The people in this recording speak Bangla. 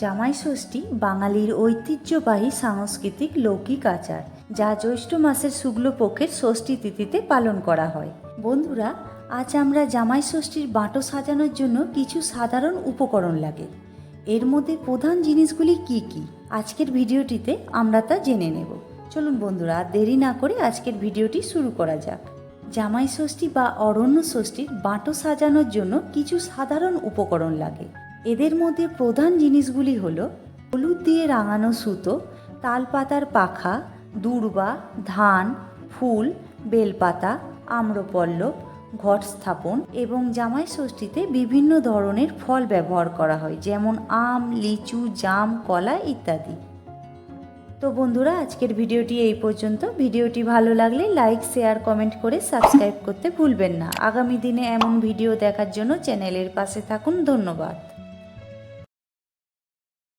জামাই ষষ্ঠী বাঙালির ঐতিহ্যবাহী সাংস্কৃতিক লৌকিক আচার, যা জ্যৈষ্ঠ মাসের শুক্লপক্ষের ষষ্ঠী তিথিতে পালন করা হয়। বন্ধুরা, আজ আমরা জামাই ষষ্ঠীর বাঁটো সাজানোর জন্য কিছু সাধারণ উপকরণ লাগে। এর মধ্যে প্রধান জিনিসগুলি কি কি? আজকের ভিডিওটিতে আমরা তা জেনে নেব। চলুন বন্ধুরা, দেরি না করে আজকের ভিডিওটি শুরু করা যাক। জামাই ষষ্ঠী বা অরণ্য ষষ্ঠীর বাঁটো সাজানোর জন্য কিছু সাধারণ উপকরণ লাগে। এদের মধ্যে প্রধান জিনিসগুলি হলো হলুদ দিয়ে রাঙানো সুতো, তালপাতার পাখা, দূর্বা, ধান, ফুল, বেলপাতা আম্রপল্লব ঘট স্থাপন এবং জামাই ষষ্ঠীতে বিভিন্ন ধরনের ফল ব্যবহার করা হয়, যেমন আম, লিচু, জাম, কলা ইত্যাদি। তো বন্ধুরা, আজকের ভিডিওটি এই পর্যন্ত। ভিডিওটি ভালো লাগলে লাইক, শেয়ার, কমেন্ট করে সাবস্ক্রাইব করতে ভুলবেন না। আগামী দিনে এমন ভিডিও দেখার জন্য চ্যানেলের পাশে থাকুন। ধন্যবাদ।